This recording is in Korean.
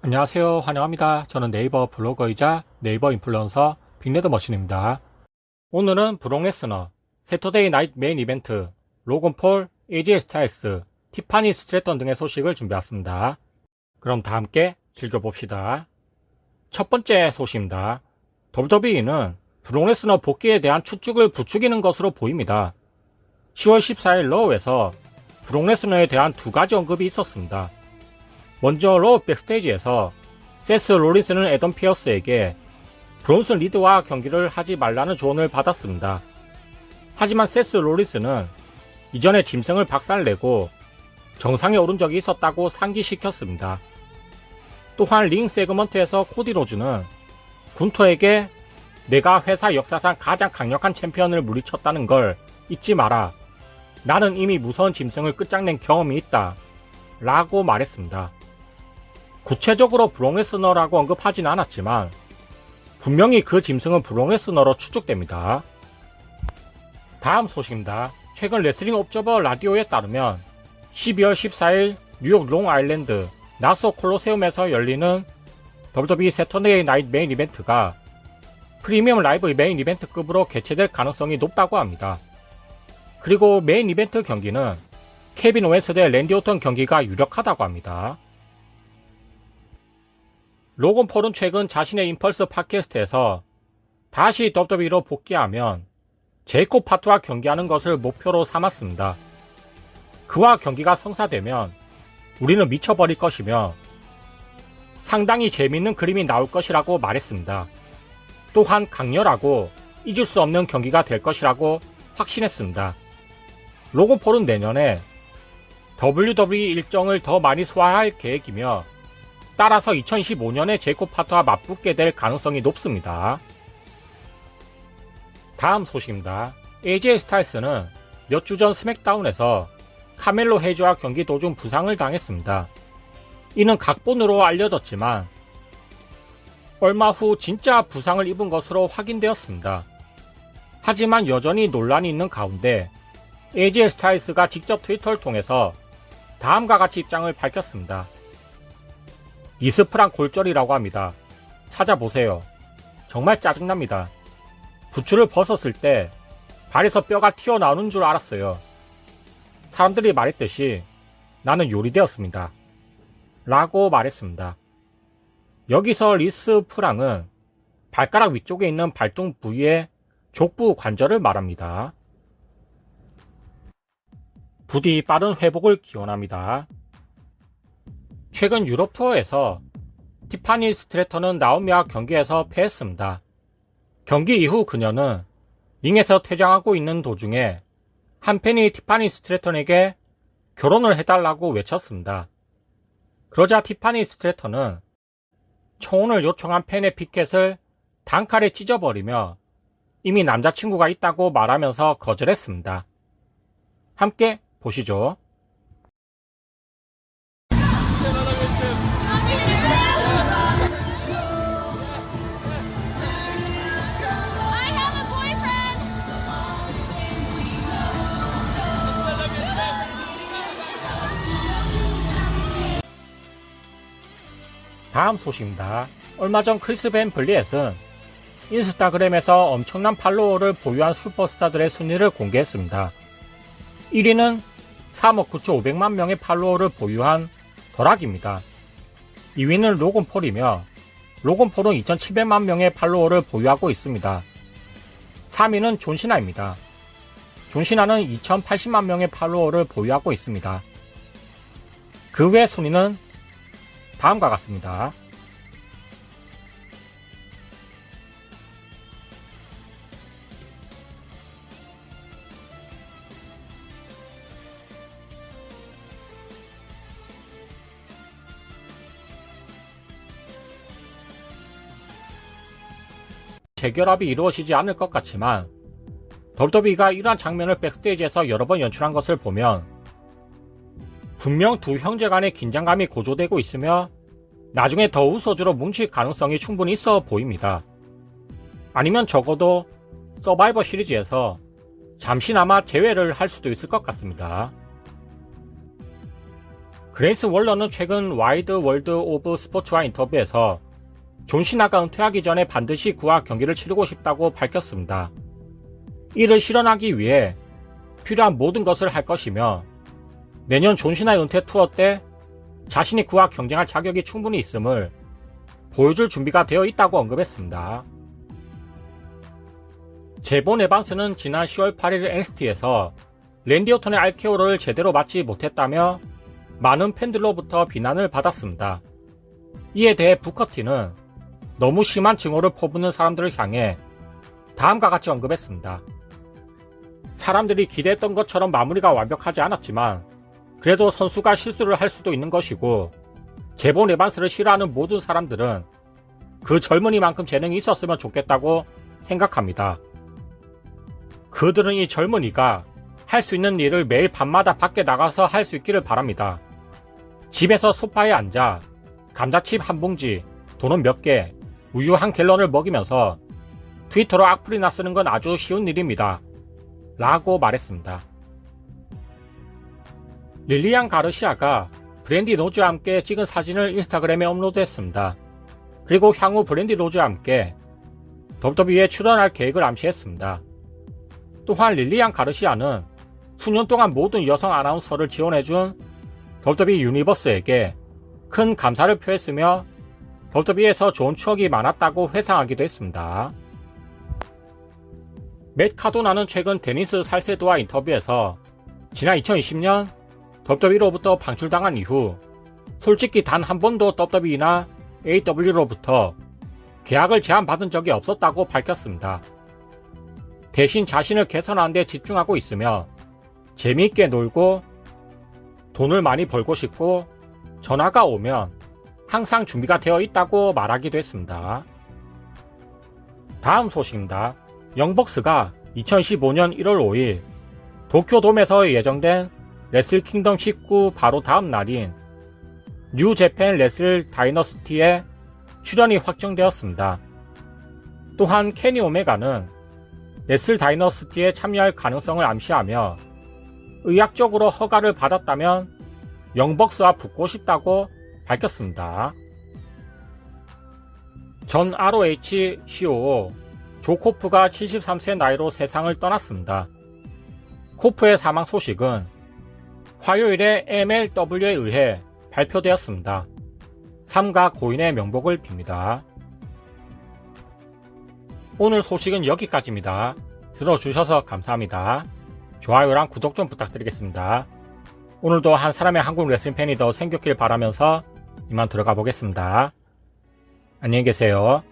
안녕하세요. 환영합니다. 저는 네이버 블로거이자 네이버 인플루언서 빅레드 머신입니다. 오늘은 브록 레스너, 세터데이 나이트 메인 이벤트, 로건 폴, AJ 스타일스, 티파니 스트레턴 등의 소식을 준비했습니다. 그럼 다 함께 즐겨봅시다. 첫 번째 소식입니다. WWE는 브록 레스너 복귀에 대한 추측을 부추기는 것으로 보입니다. 10월 14일 러우에서 브록 레스너에 대한 두 가지 언급이 있었습니다. 먼저 로우 백스테이지에서 세스 롤린스는 에던 피어스에게 브론슨 리드와 경기를 하지 말라는 조언을 받았습니다. 하지만 세스 롤린스는 이전에 짐승을 박살내고 정상에 오른 적이 있었다고 상기시켰습니다. 또한 링 세그먼트에서 코디 로즈는 군토에게 내가 회사 역사상 가장 강력한 챔피언을 물리쳤다는 걸 잊지 마라. 나는 이미 무서운 짐승을 끝장낸 경험이 있다. 라고 말했습니다. 구체적으로 브롱레스너라고 언급하진 않았지만 분명히 그 짐승은 브롱레스너로 추측됩니다. 다음 소식입니다. 최근 레슬링 옵저버 라디오에 따르면 12월 14일 뉴욕 롱 아일랜드 나소 콜로세움에서 열리는 WWE 세터데이 나이트 메인 이벤트가 프리미엄 라이브 메인 이벤트급으로 개최될 가능성이 높다고 합니다. 그리고 메인 이벤트 경기는 케빈 오웬스 대 랜디 오턴 경기가 유력하다고 합니다. 로건 폴은 최근 자신의 임펄스 팟캐스트에서 다시 WWE로 복귀하면 제이콥 파트와 경기하는 것을 목표로 삼았습니다. 그와 경기가 성사되면 우리는 미쳐버릴 것이며 상당히 재밌는 그림이 나올 것이라고 말했습니다. 또한 강렬하고 잊을 수 없는 경기가 될 것이라고 확신했습니다. 로건 폴은 내년에 WWE 일정을 더 많이 소화할 계획이며 따라서 2025년에 제이콥 파트와 맞붙게 될 가능성이 높습니다. 다음 소식입니다. AJ 스타일스는 몇 주 전 스맥다운에서 카멜로 헤이즈와 경기 도중 부상을 당했습니다. 이는 각본으로 알려졌지만 얼마 후 진짜 부상을 입은 것으로 확인되었습니다. 하지만 여전히 논란이 있는 가운데 AJ 스타일스가 직접 트위터를 통해서 다음과 같이 입장을 밝혔습니다. 이스프랑 골절이라고 합니다. 찾아보세요. 정말 짜증납니다. 부츠를 벗었을 때 발에서 뼈가 튀어나오는 줄 알았어요. 사람들이 말했듯이 나는 요리되었습니다. 라고 말했습니다. 여기서 리스 프랑은 발가락 위쪽에 있는 발등 부위의 족부 관절을 말합니다. 부디 빠른 회복을 기원합니다. 최근 유럽 투어에서 티파니 스트레터는 나오미와 경기에서 패했습니다. 경기 이후 그녀는 링에서 퇴장하고 있는 도중에 한 팬이 티파니 스트레턴에게 결혼을 해달라고 외쳤습니다. 그러자 티파니 스트레턴은 청혼을 요청한 팬의 피켓을 단칼에 찢어버리며 이미 남자친구가 있다고 말하면서 거절했습니다. 함께 보시죠. 다음 소식입니다. 얼마 전 크리스 벤 블리엣은 인스타그램에서 엄청난 팔로워를 보유한 슈퍼스타들의 순위를 공개했습니다. 1위는 3억 9천5백만 명의 팔로워를 보유한 더락입니다. 2위는 로건 폴이며 로건 폴은 2,700만 명의 팔로워를 보유하고 있습니다. 3위는 존 시나입니다. 존 시나는 2,080만 명의 팔로워를 보유하고 있습니다. 그 외 순위는 다음과 같습니다. 재결합이 이루어지지 않을 것 같지만 WWE가 이러한 장면을 백스테이지에서 여러 번 연출한 것을 보면 분명 두 형제 간의 긴장감이 고조되고 있으며 나중에 더 우 소주로 뭉칠 가능성이 충분히 있어 보입니다. 아니면 적어도 서바이버 시리즈에서 잠시나마 제외를 할 수도 있을 것 같습니다. 그레이스 월러는 최근 와이드 월드 오브 스포츠와 인터뷰에서 존 시나가 은퇴하기 전에 반드시 그와 경기를 치르고 싶다고 밝혔습니다. 이를 실현하기 위해 필요한 모든 것을 할 것이며 내년 존 시나의 은퇴 투어 때 자신이 그와 경쟁할 자격이 충분히 있음을 보여줄 준비가 되어 있다고 언급했습니다. 제본 에반스는 지난 10월 8일 NXT에서 랜디 오턴의 RKO를 제대로 맞지 못했다며 많은 팬들로부터 비난을 받았습니다. 이에 대해 부커티는 너무 심한 증오를 퍼붓는 사람들을 향해 다음과 같이 언급했습니다. 사람들이 기대했던 것처럼 마무리가 완벽하지 않았지만 그래도 선수가 실수를 할 수도 있는 것이고 제본 에반스를 싫어하는 모든 사람들은 그 젊은이만큼 재능이 있었으면 좋겠다고 생각합니다. 그들은 이 젊은이가 할 수 있는 일을 매일 밤마다 밖에 나가서 할 수 있기를 바랍니다. 집에서 소파에 앉아 감자칩 한 봉지, 돈은 몇 개, 우유 한 갤런을 먹이면서 트위터로 악플이나 쓰는 건 아주 쉬운 일입니다. 라고 말했습니다. 릴리안 가르시아가 브랜디 로즈와 함께 찍은 사진을 인스타그램에 업로드했습니다. 그리고 향후 브랜디 로즈와 함께 WWE에 출연할 계획을 암시했습니다. 또한 릴리안 가르시아는 수년 동안 모든 여성 아나운서를 지원해준 WWE 유니버스에게 큰 감사를 표했으며 WWE에서 좋은 추억이 많았다고 회상하기도 했습니다. 맷 카도나는 최근 데니스 살세도와 인터뷰에서 지난 2020년 WWE로부터 방출당한 이후 솔직히 단 한 번도 WWE나 AW로부터 계약을 제안받은 적이 없었다고 밝혔습니다. 대신 자신을 개선하는 데 집중하고 있으며 재미있게 놀고 돈을 많이 벌고 싶고 전화가 오면 항상 준비가 되어 있다고 말하기도 했습니다. 다음 소식입니다. 영벅스가 2015년 1월 5일 도쿄돔에서 예정된 레슬 킹덤 19 바로 다음 날인 뉴 재팬 레슬 다이너스티에 출연이 확정되었습니다. 또한 케니 오메가는 레슬 다이너스티에 참여할 가능성을 암시하며 의학적으로 허가를 받았다면 영벅스와 붙고 싶다고 밝혔습니다. 전 ROH COO 조코프가 73세 나이로 세상을 떠났습니다. 코프의 사망 소식은 화요일에 MLW에 의해 발표되었습니다. 삼가 고인의 명복을 빕니다. 오늘 소식은 여기까지입니다. 들어주셔서 감사합니다. 좋아요랑 구독 좀 부탁드리겠습니다. 오늘도 한 사람의 한국 레슬링 팬이 더 생겼길 바라면서 이만 들어가 보겠습니다. 안녕히 계세요.